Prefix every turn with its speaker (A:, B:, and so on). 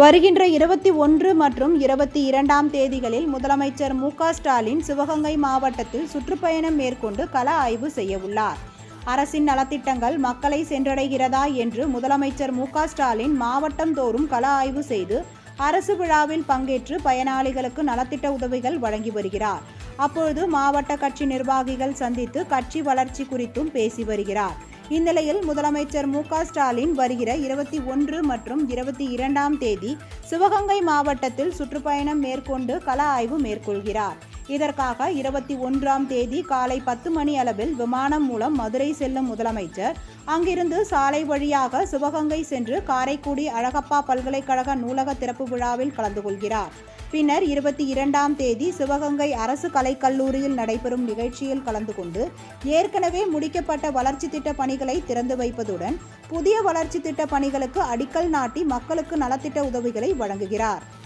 A: வருகின்ற இருபத்தி ஒன்று மற்றும் இருபத்தி இரண்டாம் தேதிகளில் முதலமைச்சர் மு ஸ்டாலின் சிவகங்கை மாவட்டத்தில் சுற்றுப்பயணம் மேற்கொண்டு கள ஆய்வு செய்யவுள்ளார். அரசின் நலத்திட்டங்கள் மக்களை சென்றடைகிறதா என்று முதலமைச்சர் மு ஸ்டாலின் மாவட்டம் தோறும் கள ஆய்வு செய்து அரசு விழாவில் பங்கேற்று பயனாளிகளுக்கு நலத்திட்ட உதவிகள் வழங்கி வருகிறார். அப்பொழுது மாவட்ட கட்சி நிர்வாகிகள் சந்தித்து கட்சி வளர்ச்சி குறித்தும் பேசி வருகிறார். இந்நிலையில் முதலமைச்சர் மு ஸ்டாலின் வருகிற இருபத்தி ஒன்று மற்றும் இருபத்தி இரண்டாம் தேதி சிவகங்கை மாவட்டத்தில் சுற்றுப்பயணம் மேற்கொண்டு கள ஆய்வு மேற்கொள்கிறார். இதற்காக இருபத்தி ஒன்றாம் தேதி காலை பத்து மணி அளவில் விமானம் மூலம் மதுரை செல்லும் முதலமைச்சர். அங்கிருந்து சாலை வழியாக சிவகங்கை சென்று காரைக்குடி அழகப்பா பல்கலைக்கழக நூலக திறப்பு விழாவில் கலந்து கொள்கிறார். பின்னர் இருபத்தி இரண்டாம் தேதி சிவகங்கை அரசு கலைக்கல்லூரியில் நடைபெறும் நிகழ்ச்சியில் கலந்து கொண்டு ஏற்கனவே முடிக்கப்பட்ட வளர்ச்சி திட்ட பணிகளை திறந்து வைப்பதுடன் புதிய வளர்ச்சி திட்ட பணிகளுக்கு அடிக்கல் நாட்டி மக்களுக்கு நலத்திட்ட உதவிகளை வழங்குகிறார்.